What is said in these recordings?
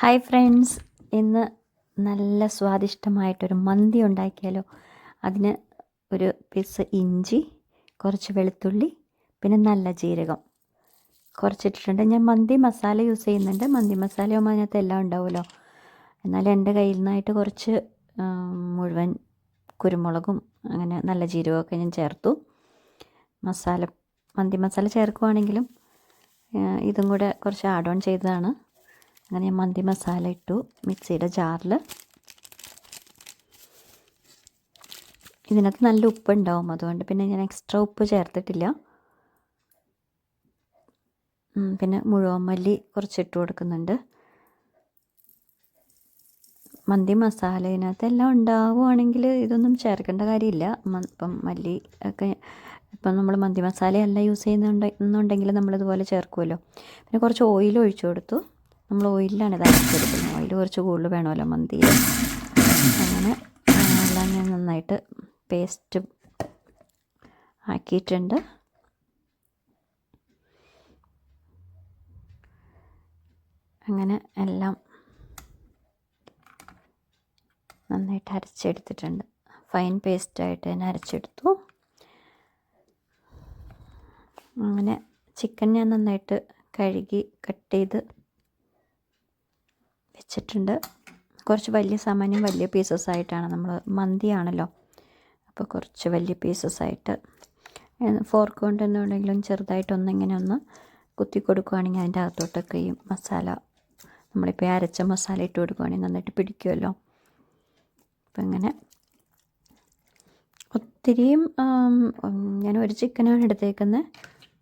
Hi friends ഇന്ന് നല്ല സ്വാദിഷ്ടമായിട്ടൊരു മന്തി ഉണ്ടാക്കിയാലോ? അതിന് ഒരു പീസ് ഇഞ്ചി കുറച്ച് വെളുത്തുള്ളി പിന്നെ നല്ല ജീരകം. കുറച്ചിട്ടിട്ടുണ്ട്. ഞാൻ മന്തി മസാല യൂസ് ചെയ്യുന്നുണ്ട്. മന്തി മസാലയാകുമ്പോൾ അതിനകത്ത് എല്ലാം ഉണ്ടാവുമല്ലോ. എന്നാലും എന്റെ കയ്യിൽ നിന്നായിട്ട് കുറച്ച് മുഴുവൻ കുരുമുളകും അങ്ങനെ നല്ല ജീരകമൊക്കെ ഞാൻ ചേർത്തു. മസാല മന്തി മസാല ചേർക്കുവാണെങ്കിലും ഇതും കൂടെ കുറച്ച് ആഡ് ഓൺ ചെയ്തതാണ്. അങ്ങനെ ഞാൻ മന്തി മസാല ഇട്ടു മിക്സിയുടെ ജാറിൽ ഇതിനകത്ത് നല്ല ഉപ്പുണ്ടാവും അതുകൊണ്ട് പിന്നെ ഞാൻ എക്സ്ട്രാ ഉപ്പ് ചേർത്തിട്ടില്ല. പിന്നെ മുഴുവൻ മല്ലി കുറച്ച് ഇട്ട് കൊടുക്കുന്നുണ്ട്. മന്തി മസാല ഇതിനകത്ത് എല്ലാം ഉണ്ടാവുകയാണെങ്കിൽ ഇതൊന്നും ചേർക്കേണ്ട കാര്യമില്ല. ഇപ്പം മല്ലി ഒക്കെ ഇപ്പം നമ്മൾ മന്തി മസാലയല്ല യൂസ് ചെയ്യുന്നുണ്ടെങ്കിൽ നമ്മളിതുപോലെ ചേർക്കുമല്ലോ പിന്നെ കുറച്ച് ഓയിൽ ഒഴിച്ചു കൊടുത്തു. നമ്മൾ ഓയിലാണ് ഇത് അരച്ചെടുക്കുന്നത്. ഓയിൽ കുറച്ച് കൂടുതൽ വേണമല്ലോ മന്തിയിൽ. അങ്ങനെ എല്ലാം ഞാൻ നന്നായിട്ട് പേസ്റ്റ് ആക്കിയിട്ടുണ്ട്. അങ്ങനെ എല്ലാം നന്നായിട്ട് അരച്ചെടുത്തിട്ടുണ്ട്. ഫൈൻ പേസ്റ്റായിട്ട് തന്നെ അരച്ചെടുത്തു. അങ്ങനെ ചിക്കൻ ഞാൻ നന്നായിട്ട് കഴുകി കട്ട് ചെയ്ത് വെച്ചിട്ടുണ്ട്. കുറച്ച് വലിയ സാമാന്യം വലിയ പീസസ് ആയിട്ടാണ് നമ്മൾ മന്തിയാണല്ലോ. അപ്പോൾ കുറച്ച് വലിയ പീസസ് ആയിട്ട് ഫോർക്ക് കൊണ്ട് എന്തുകൊണ്ടെങ്കിലും ചെറുതായിട്ടൊന്നിങ്ങനെ ഒന്ന് കുത്തി കൊടുക്കുകയാണെങ്കിൽ അതിന്റെ അകത്തോട്ടൊക്കെ ഈ മസാല നമ്മളിപ്പോൾ അരച്ച മസാല ഇട്ട് കൊടുക്കുകയാണെങ്കിൽ നന്നായിട്ട് പിടിക്കുമല്ലോ അപ്പം ഇങ്ങനെ ഒത്തിരിയും ഞാൻ ഒരു ചിക്കനാണ് എടുത്തേക്കുന്നത്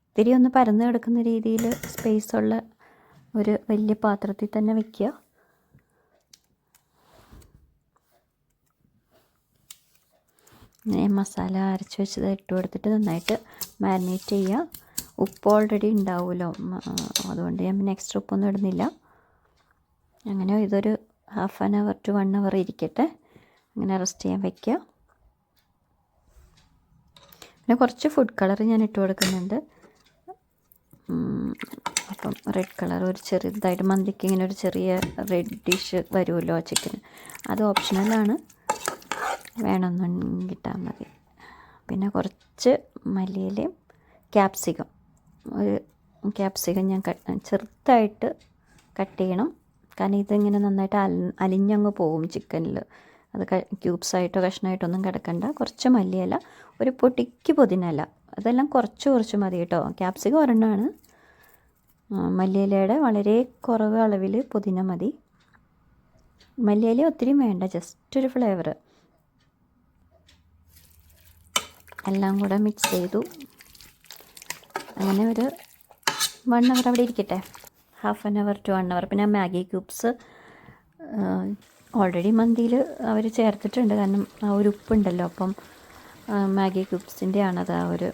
ഒത്തിരി ഒന്ന് പരന്ന് കിടക്കുന്ന രീതിയിൽ സ്പേസുള്ള ഒരു വലിയ പാത്രത്തിൽ തന്നെ വയ്ക്കുക മസാല അരച്ച് വെച്ചത് ഇട്ട് കൊടുത്തിട്ട് നന്നായിട്ട് മാരിനേറ്റ് ചെയ്യുക ഉപ്പ് ഓൾറെഡി ഉണ്ടാവുമല്ലോ. അതുകൊണ്ട് ഞാൻ പിന്നെ എക്സ്ട്രാ ഉപ്പൊന്നും ഇടുന്നില്ല. അങ്ങനെ ഇതൊരു half an hour to one hour ഇരിക്കട്ടെ. അങ്ങനെ റെസ്റ്റ് ചെയ്യാൻ വയ്ക്കുക പിന്നെ കുറച്ച് ഫുഡ് കളർ ഞാൻ ഇട്ട് കൊടുക്കുന്നുണ്ട്. അപ്പം റെഡ് കളർ ഒരു ചെറുതായിട്ട് മന്തിക്ക് ഇങ്ങനെ ഒരു ചെറിയ റെഡ് ഡിഷ് വരുമല്ലോ ചിക്കൻ അത് ഓപ്ഷണലാണ് വേണമെന്നുണ്ടെങ്കിൽ ഇട്ടാൽ മതി. പിന്നെ കുറച്ച് മല്ലിയിലയും ക്യാപ്സിക്കം ഒരു ക്യാപ്സിക്കം ഞാൻ ചെറുതായിട്ട് കട്ട് ചെയ്യണം. കാരണം ഇതിങ്ങനെ നന്നായിട്ട് അല അലിഞ്ഞങ്ങ് പോവും ചിക്കനിൽ. അത് ക്യൂബ്സായിട്ടോ കഷ്ണമായിട്ടോ ഒന്നും കിടക്കണ്ട. കുറച്ച് മല്ലിയില ഒരു പൊടിക്ക് പുതിനല അതെല്ലാം കുറച്ച് കുറച്ച് മതി കേട്ടോ. ക്യാപ്സിക്കം ഒരെണ്ണമാണ്. മല്ലിയിലയുടെ വളരെ കുറവ് അളവിൽ പുതിന മതി. മല്ലിയില ഒത്തിരി വേണ്ട. ജസ്റ്റ് ഒരു ഫ്ലേവർ എല്ലാം കൂടെ മിക്സ് ചെയ്തു. അങ്ങനെ ഒരു വൺ അവർ അവിടെ ഇരിക്കട്ടെ. Half an hour to one hour പിന്നെ മാഗി ക്യൂബ്സ് ഓൾറെഡി മന്തിയിൽ അവർ ചേർത്തിട്ടുണ്ട്. കാരണം ആ ഒരു ഉപ്പുണ്ടല്ലോ. അപ്പം മാഗി ക്യൂബ്സിന്റെ ആണത് ആ ഒരു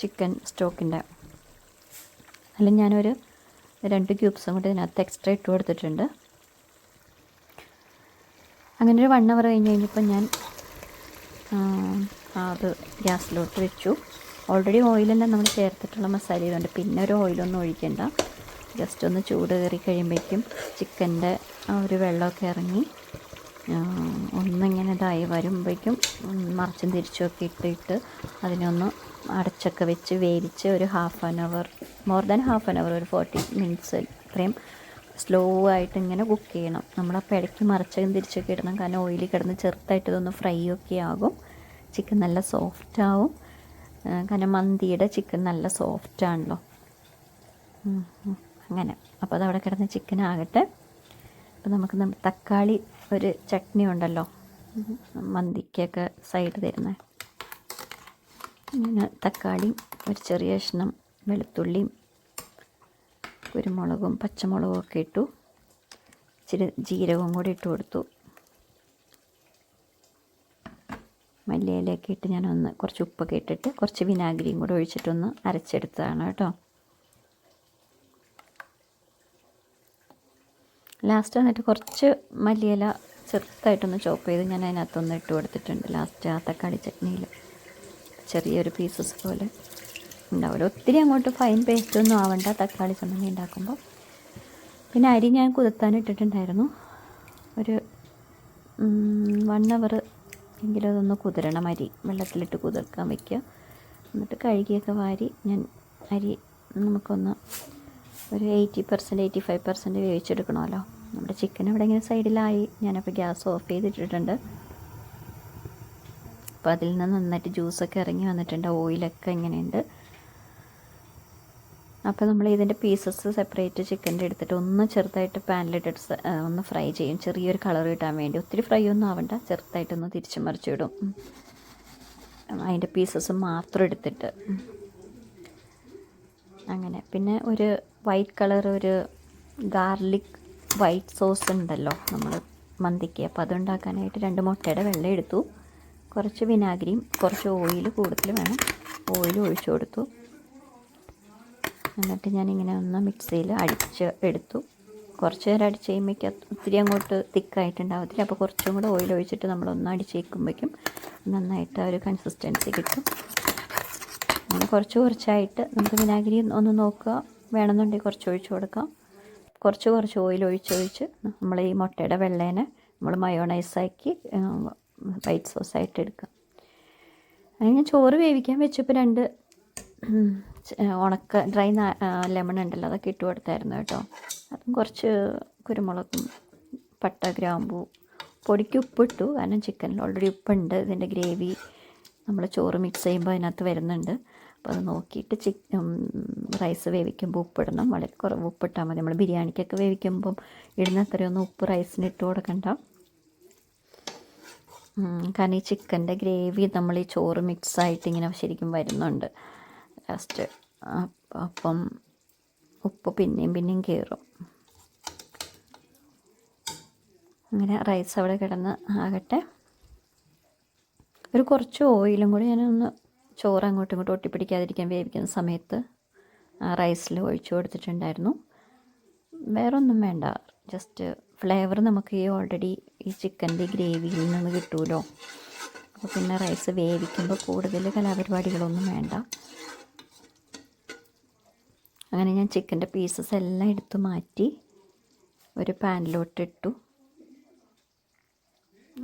ചിക്കൻ സ്റ്റോക്കിന്റെ അതിൽ ഞാനൊരു രണ്ട് ക്യൂബ്സും കൂടി ഇതിനകത്ത് എക്സ്ട്രാ ഇട്ട് കൊടുത്തിട്ടുണ്ട്. അങ്ങനെ ഒരു വൺ അവർ കഴിഞ്ഞ് കഴിഞ്ഞപ്പോൾ ഞാൻ അത് ഗ്യാസിലോട്ട് വെച്ചു. ഓൾറെഡി ഓയിലെല്ലാം നമ്മൾ ചേർത്തിട്ടുള്ള മസാല ഇതുണ്ട്. പിന്നെ ഒരു ഓയിലൊന്നും ഒഴിക്കണ്ട. ജസ്റ്റ് ഒന്ന് ചൂട് കയറി കഴിയുമ്പോഴേക്കും ചിക്കന്റെ ആ ഒരു വെള്ളമൊക്കെ ഇറങ്ങി. ഒന്നിങ്ങനെ ഇതായി വരുമ്പോഴേക്കും മറിച്ചും തിരിച്ചുമൊക്കെ ഇട്ടിട്ട് അതിനൊന്ന് അടച്ചൊക്കെ വെച്ച് വേവിച്ച് ഒരു half an hour more than half an hour ഒരു ഫോർട്ടി മിനിറ്റ്സ് ഇത്രയും സ്ലോ ആയിട്ട് ഇങ്ങനെ കുക്ക് ചെയ്യണം. നമ്മളപ്പോൾ ഇടയ്ക്ക് മറിച്ചും തിരിച്ചൊക്കെ ഇടണം. കാരണം ഓയിലിൽ കിടന്ന് ചെറുതായിട്ട് ഇതൊന്ന് ഫ്രൈ ഒക്കെ ആകും. ചിക്കൻ നല്ല സോഫ്റ്റ് ആവും. കാരണം മന്തിയുടെ ചിക്കൻ നല്ല സോഫ്റ്റ് ആണല്ലോ. അങ്ങനെ. അപ്പോൾ അതവിടെ കിടന്ന് ചിക്കൻ ആകട്ടെ. അപ്പോൾ നമുക്ക് തക്കാളി ഒരു ചട്നി ഉണ്ടല്ലോ. മന്തിക്കൊക്കെ സൈഡ് തരുന്നത് ഇങ്ങനെ തക്കാളിയും ഒരു ചെറിയ കഷ്ണം വെളുത്തുള്ളിയും കുരുമുളകും പച്ചമുളകും ഒക്കെ ഇട്ടു. ഇച്ചിരി ജീരകവും കൂടി ഇട്ട് കൊടുത്തു. മല്ലിയിലൊക്കെ ഇട്ട് ഞാനൊന്ന് കുറച്ച് ഉപ്പൊക്കെ ഇട്ടിട്ട് കുറച്ച് വിനാഗിരിയും കൂടെ ഒഴിച്ചിട്ടൊന്ന് അരച്ചെടുത്തതാണ് കേട്ടോ. ലാസ്റ്റ് വന്നിട്ട് കുറച്ച് മല്ലിയില ചെറുതായിട്ടൊന്ന് ചോപ്പ് ചെയ്ത് ഞാൻ അതിനകത്തൊന്ന് ഇട്ട് കൊടുത്തിട്ടുണ്ട്. ലാസ്റ്റ് ആ തക്കാളി ചട്നിയിൽ ചെറിയൊരു പീസസ് പോലെ ഉണ്ടാവില്ല ഒത്തിരി അങ്ങോട്ട് ഫൈൻ പേസ്റ്റ് ഒന്നും ആവണ്ട. തക്കാളി ചമ്മന്തി ഉണ്ടാക്കുമ്പോൾ പിന്നെ അരി ഞാൻ കുതിർത്താൻ ഇട്ടിട്ടുണ്ടായിരുന്നു. ഒരു വൺ അവർ എങ്കിലും അതൊന്ന് കുതിരണം അരി വെള്ളത്തിലിട്ട് കുതിർക്കാൻ വയ്ക്കുക എന്നിട്ട് കഴുകിയൊക്കെ വാരി ഞാൻ അരി നമുക്കൊന്ന് ഒരു eighty percent eighty five percent വേവിച്ചെടുക്കണമല്ലോ. നമ്മുടെ ചിക്കൻ ഇവിടെ ഇങ്ങനെ സൈഡിലായി ഞാനപ്പോൾ ഗ്യാസ് ഓഫ് ചെയ്തിട്ടിട്ടുണ്ട്. അപ്പോൾ അതിൽ നിന്ന് നന്നായിട്ട് ജ്യൂസൊക്കെ ഇറങ്ങി വന്നിട്ടുണ്ട്. ഓയിലൊക്കെ ഇങ്ങനെയുണ്ട്. അപ്പോൾ നമ്മൾ ഇതിന്റെ പീസസ് സെപ്പറേറ്റ് ചിക്കന്റെ എടുത്തിട്ട് ഒന്ന് ചെറുതായിട്ട് പാനിലിട്ടിട്ട് ഒന്ന് ഫ്രൈ ചെയ്യും. ചെറിയൊരു കളർ കിട്ടാൻ വേണ്ടി. ഒത്തിരി ഫ്രൈ ഒന്നും ആവണ്ട. ചെറുതായിട്ടൊന്ന് തിരിച്ചു മറിച്ചിടും. അതിന്റെ പീസസ് മാത്രം എടുത്തിട്ട്. അങ്ങനെ. പിന്നെ ഒരു വൈറ്റ് കളർ ഒരു ഗാർലിക് വൈറ്റ് സോസ് ഉണ്ടല്ലോ നമ്മൾ മന്തിക്ക്. അപ്പോൾ അതുണ്ടാക്കാനായിട്ട് രണ്ട് മുട്ടയുടെ വെള്ളം എടുത്തു. കുറച്ച് വിനാഗിരിയും കുറച്ച് ഓയിൽ കൂടുതൽ വേണം. ഓയിൽ ഒഴിച്ചു കൊടുത്തു. എന്നിട്ട് ഞാനിങ്ങനെ ഒന്ന് മിക്സിയിൽ അടിച്ച് എടുത്തു. കുറച്ച് നേരം അടിച്ച് കഴിയുമ്പോഴേക്കും ഒത്തിരി അങ്ങോട്ട് തിക്കായിട്ടുണ്ടാവത്തില്ല. അപ്പോൾ കുറച്ചും കൂടെ ഓയിൽ ഒഴിച്ചിട്ട് നമ്മളൊന്ന് അടിച്ച് വയ്ക്കുമ്പോഴേക്കും നന്നായിട്ട് ഒരു കൺസിസ്റ്റൻസി കിട്ടും. അങ്ങനെ കുറച്ച് കുറച്ചായിട്ട് നമുക്ക് വിനാഗിരി ഒന്ന് നോക്കുക. വേണമെന്നുണ്ടെങ്കിൽ കുറച്ച് ഒഴിച്ച് കൊടുക്കാം. കുറച്ച് കുറച്ച് ഓയിൽ ഒഴിച്ചൊഴിച്ച് ഒഴിച്ച് നമ്മൾ ഈ മുട്ടയുടെ വെള്ളേനെ നമ്മൾ മയോണൈസാക്കി വൈറ്റ് സോസായിട്ട് എടുക്കാം. അങ്ങനെ ഞാൻ ചോറ് വേവിക്കാൻ വെച്ചപ്പോൾ രണ്ട് ഉണക്ക ഡ്രൈ ലെമൺ ഉണ്ടല്ലോ അതൊക്കെ ഇട്ട് കൊടുത്തായിരുന്നു കേട്ടോ. അതും കുറച്ച് കുരുമുളകും പട്ട ഗ്രാമ്പൂ പൊടിക്ക് ഉപ്പിട്ടു കാരണം ചിക്കനിൽ ഓൾറെഡി ഉപ്പുണ്ട്. ഇതിന്റെ ഗ്രേവി നമ്മൾ ചോറ് മിക്സ് ചെയ്യുമ്പോൾ അതിനകത്ത് വരുന്നുണ്ട്. അപ്പോൾ അത് നോക്കിയിട്ട് ചിക്കൻ റൈസ് വേവിക്കുമ്പോൾ ഉപ്പിടണം വളരെ കുറവ് ഉപ്പിട്ടാൽ മതി. നമ്മൾ ബിരിയാണിക്കൊക്കെ വേവിക്കുമ്പം ഇടുന്ന അത്രയൊന്നും ഉപ്പ് റൈസിന് ഇട്ട് കൊടുക്കണ്ട. കാരണം ഈ ചിക്കന്റെ ഗ്രേവി നമ്മൾ ഈ ചോറ് മിക്സായിട്ട് ഇങ്ങനെ ശരിക്കും വരുന്നുണ്ട്. ലാസ്റ്റ് അപ്പം ഉപ്പ് പിന്നെയും പിന്നെയും കയറും അങ്ങനെ റൈസ് അവിടെ കിടന്ന് ആകട്ടെ. ഒരു കുറച്ച് ഓയിലും കൂടി ഞാനൊന്ന് ചോറ് അങ്ങോട്ടും ഇങ്ങോട്ടും ഒട്ടിപ്പിടിക്കാതിരിക്കാൻ വേവിക്കുന്ന സമയത്ത് ആ റൈസിൽ ഒഴിച്ചു കൊടുത്തിട്ടുണ്ടായിരുന്നു. വേറെ ഒന്നും വേണ്ട. ജസ്റ്റ് ഫ്ലേവർ നമുക്ക് ഈ ഓൾറെഡി ഈ ചിക്കന്റെ ഗ്രേവിയിൽ നിന്ന് കിട്ടുമല്ലോ അപ്പോൾ പിന്നെ റൈസ് വേവിക്കുമ്പോൾ കൂടുതൽ കലാപരിപാടികളൊന്നും വേണ്ട. അങ്ങനെ ഞാൻ ചിക്കന്റെ പീസസ് എല്ലാം എടുത്തു മാറ്റി ഒരു പാനിലോട്ടിട്ടു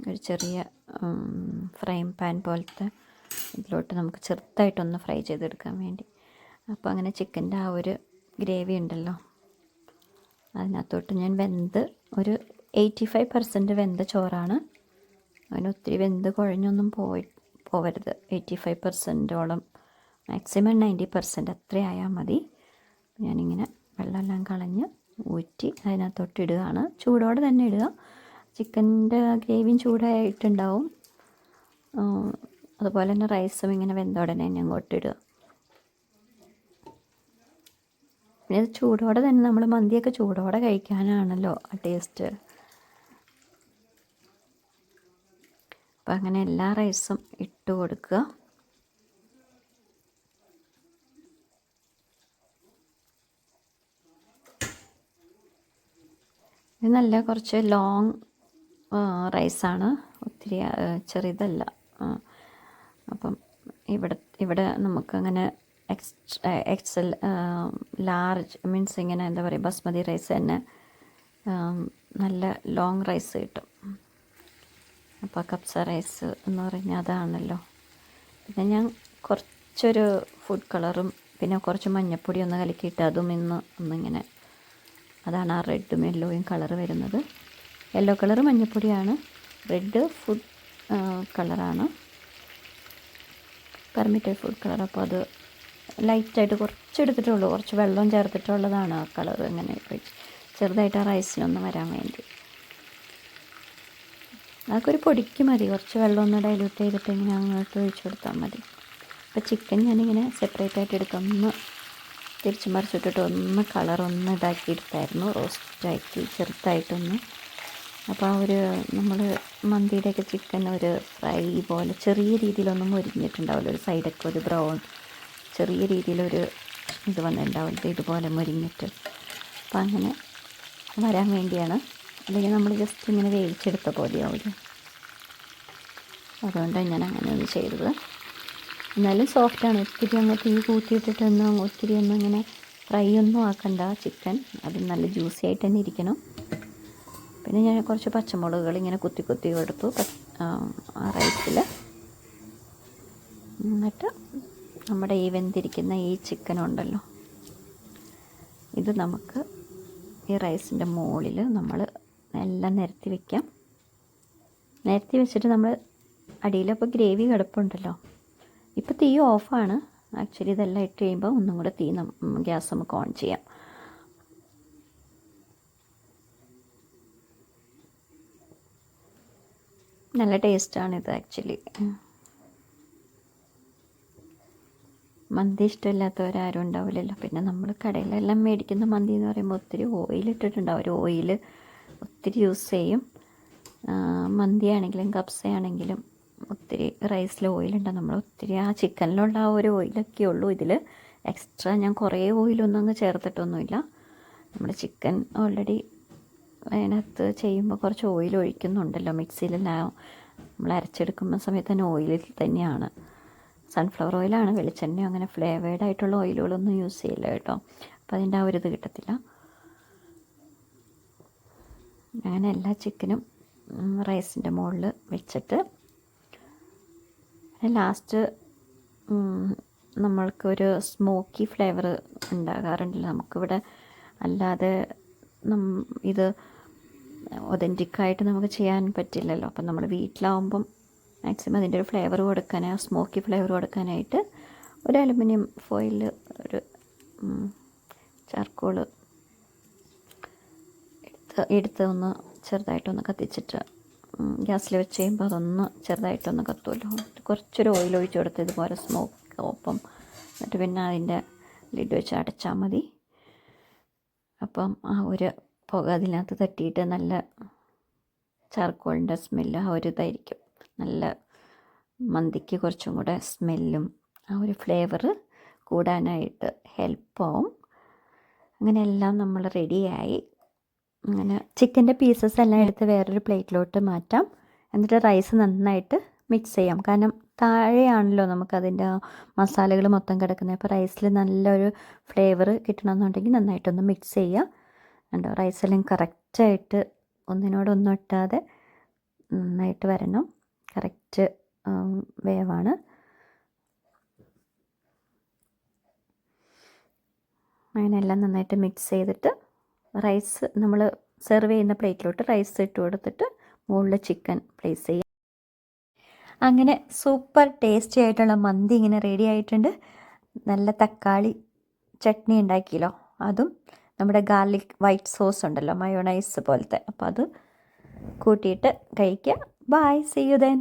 ഒരു ചെറിയ ഫ്രൈം പാൻ പോലത്തെ ഇതിലോട്ട് നമുക്ക് ചെറുതായിട്ടൊന്ന് ഫ്രൈ ചെയ്തെടുക്കാൻ വേണ്ടി. അപ്പോൾ അങ്ങനെ ചിക്കന്റെ ആ ഒരു ഗ്രേവി ഉണ്ടല്ലോ അതിനകത്തോട്ട് ഞാൻ വെന്ത് ഒരു എയ്റ്റി ഫൈവ് പെർസെന്റ് വെന്ത ചോറാണ്. അങ്ങനെ ഒത്തിരി വെന്ത് കുഴഞ്ഞൊന്നും പോയി പോവരുത്. എയ്റ്റി ഫൈവ് പെർസെന്റോളം മാക്സിമം നയന്റി പെർസെന്റ് അത്രയായാൽ മതി. ഞാനിങ്ങനെ വെള്ളമെല്ലാം കളഞ്ഞ് ഊറ്റി അതിനകത്തോട്ട് ഇടുകയാണ് ചൂടോടെ തന്നെ ഇടുക. ചിക്കന്റെ ഗ്രേവിയും ചൂടായിട്ടുണ്ടാവും. അതുപോലെ തന്നെ റൈസും ഇങ്ങനെ വെന്ത ഉടനെ തന്നെ അങ്ങോട്ട് ഇടുക പിന്നെ ഇത് ചൂടോടെ തന്നെ നമ്മൾ മന്തിയൊക്കെ ചൂടോടെ കഴിക്കാനാണല്ലോ ആ ടേസ്റ്റ്. അപ്പം അങ്ങനെ എല്ലാ റൈസും ഇട്ട് കൊടുക്കുക. ഇത് നല്ല കുറച്ച് ലോങ് റൈസാണ് ഒത്തിരി ചെറിയതല്ല. അപ്പം ഇവിടെ ഇവിടെ നമുക്കങ്ങനെ എക്സ് എക്സൽ ലാർജ് മീൻസ് ഇങ്ങനെ എന്താ പറയുക ബസ്മതി റൈസ് തന്നെ നല്ല ലോങ് റൈസ് കിട്ടും. അപ്പോൾ കപ്സ റൈസ് എന്ന് പറഞ്ഞാൽ അതാണല്ലോ. പിന്നെ ഞാൻ കുറച്ചൊരു ഫുഡ് കളറും പിന്നെ കുറച്ച് മഞ്ഞപ്പൊടി ഒന്ന് കലക്കിയിട്ട് അതും ഇന്ന് ഒന്നിങ്ങനെ അതാണ് ആ റെഡും യെല്ലോയും കളർ വരുന്നത്. യെല്ലോ കളർ മഞ്ഞപ്പൊടിയാണ്. റെഡ് ഫുഡ് കളറാണ് പെർമിറ്റഡ് ഫുഡ് കളർ അപ്പോൾ അത് ലൈറ്റായിട്ട് കുറച്ച് എടുത്തിട്ടുള്ളൂ കുറച്ച് വെള്ളം ചേർത്തിട്ടുള്ളതാണ് ആ കളർ ഇങ്ങനെ ചെറുതായിട്ട് ആ റൈസിനൊന്ന് വരാൻ വേണ്ടി. അതൊക്കെ ഒരു പൊടിക്ക് മതി. കുറച്ച് വെള്ളം ഒന്ന് ഡൈല്യൂട്ട് ചെയ്തിട്ട് ഇങ്ങനെ അങ്ങോട്ട് ഒഴിച്ചു കൊടുത്താൽ മതി. അപ്പോൾ ചിക്കൻ ഞാനിങ്ങനെ സെപ്പറേറ്റ് ആയിട്ട് എടുക്കാം. ഒന്ന് തിരിച്ച് മറിച്ചിട്ടിട്ട് ഒന്ന് കളർ ഒന്ന് ഇതാക്കി എടുത്തായിരുന്നു. റോസ്റ്റാക്കി ചെറുതായിട്ടൊന്ന്. അപ്പോൾ ആ ഒരു നമ്മൾ മന്തിയുടെയൊക്കെ ചിക്കൻ ഒരു ഫ്രൈ പോലെ ചെറിയ രീതിയിലൊന്നും മുരിഞ്ഞിട്ടുണ്ടാവില്ല. ഒരു സൈഡൊക്കെ ഒരു ബ്രൗൺ ചെറിയ രീതിയിലൊരു ഇത് വന്നിട്ടുണ്ടാവില്ല. ഇതുപോലെ മുരിഞ്ഞിട്ട്. അപ്പം അങ്ങനെ വരാൻ വേണ്ടിയാണ്. അല്ലെങ്കിൽ നമ്മൾ ജസ്റ്റ് ഇങ്ങനെ വേവിച്ചെടുത്ത പോലെയാവില്ല അതുകൊണ്ടാണ് ഞാൻ അങ്ങനെ ഒന്ന് ചെയ്തത്. എന്നാലും സോഫ്റ്റാണ് ഒത്തിരി അങ്ങ് തീ കൂട്ടിയിട്ടിട്ടൊന്നും ഒത്തിരി ഒന്നും അങ്ങനെ ഫ്രൈ ഒന്നും ആക്കണ്ട. ചിക്കൻ അത് നല്ല ജ്യൂസി ആയിട്ട് തന്നെ ഇരിക്കണം. പിന്നെ ഞാൻ കുറച്ച് പച്ചമുളകുകൾ ഇങ്ങനെ കുത്തി കുത്തി എടുത്തു. ആ റൈസിൽ എന്നിട്ട് നമ്മുടെ ഈ വെന്തിരിക്കുന്ന ഈ ചിക്കൻ ഉണ്ടല്ലോ. ഇത് നമുക്ക് ഈ റൈസിന്റെ മുകളിൽ നമ്മൾ എല്ലാം നിരത്തി വയ്ക്കാം നിരത്തി വെച്ചിട്ട് നമ്മൾ അടിയിലപ്പോൾ ഗ്രേവി കിടപ്പുണ്ടല്ലോ. ഇപ്പോൾ തീ ഓഫാണ്. ആക്ച്വലി ഇതെല്ലാം ഇട്ട് കഴിയുമ്പോൾ ഒന്നും കൂടെ തീ ഗ്യാസ് നമുക്ക് ഓൺ ചെയ്യാം. നല്ല ടേസ്റ്റാണ് ഇത് ആക്ച്വലി മന്തി ഇഷ്ടമില്ലാത്തവരാരും ഉണ്ടാവില്ലല്ലോ. പിന്നെ നമ്മൾ കടയിലെല്ലാം മേടിക്കുന്ന മന്തി എന്ന് പറയുമ്പോൾ ഒത്തിരി ഓയിൽ ഇട്ടിട്ടുണ്ടാവും. ഒരു ഓയിൽ ഒത്തിരി യൂസ് ചെയ്യും. മന്തിയാണെങ്കിലും കപ്സയാണെങ്കിലും ഒത്തിരി റൈസിൽ ഓയിലുണ്ടാവും നമ്മൾ ഒത്തിരി ആ ചിക്കനിലുള്ള ആ ഒരു ഓയിലൊക്കെ ഉള്ളൂ. ഇതിൽ എക്സ്ട്രാ ഞാൻ കുറേ ഓയിലൊന്നും അങ്ങ് ചേർത്തിട്ടൊന്നുമില്ല. നമ്മൾ ചിക്കൻ ഓൾറെഡി അതിനകത്ത് ചെയ്യുമ്പോൾ കുറച്ച് ഓയിൽ ഒഴിക്കുന്നുണ്ടല്ലോ മിക്സിയിലെല്ലാം നമ്മൾ അരച്ചെടുക്കുന്ന സമയത്ത് തന്നെ ഓയിലിൽ തന്നെയാണ്. സൺഫ്ലവർ ഓയിലാണ് വെളിച്ചെണ്ണ അങ്ങനെ ഫ്ലേവേഡ് ആയിട്ടുള്ള ഓയിലുകളൊന്നും യൂസ് ചെയ്യില്ല കേട്ടോ. അപ്പോൾ അതിന്റെ ആ ഒരു ഇത് കിട്ടത്തില്ല. അങ്ങനെ എല്ലാ ചിക്കനും റൈസിന്റെ മുകളിൽ വെച്ചിട്ട് ലാസ്റ്റ് നമ്മൾക്കൊരു സ്മോക്കി ഫ്ലേവർ ഉണ്ടാകാറുണ്ടല്ലോ. നമുക്കിവിടെ അല്ലാതെ ഇത് ഒതന്റിക്കായിട്ട് നമുക്ക് ചെയ്യാൻ പറ്റില്ലല്ലോ. അപ്പം നമ്മൾ വീട്ടിലാവുമ്പം മാക്സിമം അതിന്റെ ഒരു ഫ്ലേവർ കൊടുക്കാൻ സ്മോക്കി ഫ്ലേവർ കൊടുക്കാനായിട്ട് ഒരു അലുമിനിയം ഫോയിൽ ഒരു ചാർക്കോൾ എടുത്ത് എടുത്ത് ഒന്ന് ചെറുതായിട്ടൊന്ന് കത്തിച്ചിട്ട് ഗ്യാസിൽ വെച്ച് കഴിയുമ്പോൾ അതൊന്ന് ചെറുതായിട്ടൊന്ന് കത്തുമല്ലോ കുറച്ചൊരു ഓയിൽ ഒഴിച്ച് കൊടുത്ത് ഇതുപോലെ സ്മോക്ക് ഒപ്പം എന്നിട്ട് പിന്നെ അതിന്റെ ലിഡ് വെച്ച് അടച്ചാൽ മതി. അപ്പം ആ ഒരു പുക അതിനകത്ത് തട്ടിയിട്ട് നല്ല ചാർക്കോളിന്റെ സ്മെല്ല് ആ ഒരു ഇതായിരിക്കും. നല്ല മന്തിക്ക് കുറച്ചും കൂടെ സ്മെല്ലും ആ ഒരു ഫ്ലേവർ കൂടാനായിട്ട് ഹെൽപ്പാവും അങ്ങനെ എല്ലാം നമ്മൾ റെഡിയായി അങ്ങനെ ചിക്കന്റെ പീസസ് എല്ലാം എടുത്ത് വേറൊരു പ്ലേറ്റിലോട്ട് മാറ്റാം. എന്നിട്ട് റൈസ് നന്നായിട്ട് മിക്സ് ചെയ്യാം. കാരണം താഴെയാണല്ലോ നമുക്കതിന്റെ മസാലകൾ മൊത്തം കിടക്കുന്നത്. അപ്പോൾ റൈസിൽ നല്ലൊരു ഫ്ലേവർ കിട്ടണമെന്നുണ്ടെങ്കിൽ നന്നായിട്ടൊന്ന് മിക്സ് ചെയ്യുക കണ്ടോ? റൈസെല്ലാം കറക്റ്റായിട്ട് ഒന്നിനോടൊന്നും ഇട്ടാതെ നന്നായിട്ട് വരണം. കറക്റ്റ് വേവാണ്. അങ്ങനെ എല്ലാം നന്നായിട്ട് മിക്സ് ചെയ്തിട്ട് റൈസ് നമ്മൾ സെർവ് ചെയ്യുന്ന പ്ലേറ്റിലോട്ട് റൈസ് ഇട്ട് കൊടുത്തിട്ട് മുകളിൽ ചിക്കൻ പ്ലേസ് ചെയ്യാം. അങ്ങനെ സൂപ്പർ ടേസ്റ്റി ആയിട്ടുള്ള മന്തി ഇങ്ങനെ റെഡി ആയിട്ടുണ്ട്. നല്ല തക്കാളി ചട്നി ഉണ്ടാക്കിയല്ലോ. അതും നമ്മുടെ ഗാർലിക് വൈറ്റ് സോസ് ഉണ്ടല്ലോ മയോണൈസ് പോലത്തെ. അപ്പോൾ അത് കൂട്ടിയിട്ട് കഴിക്കുക. Bye C you then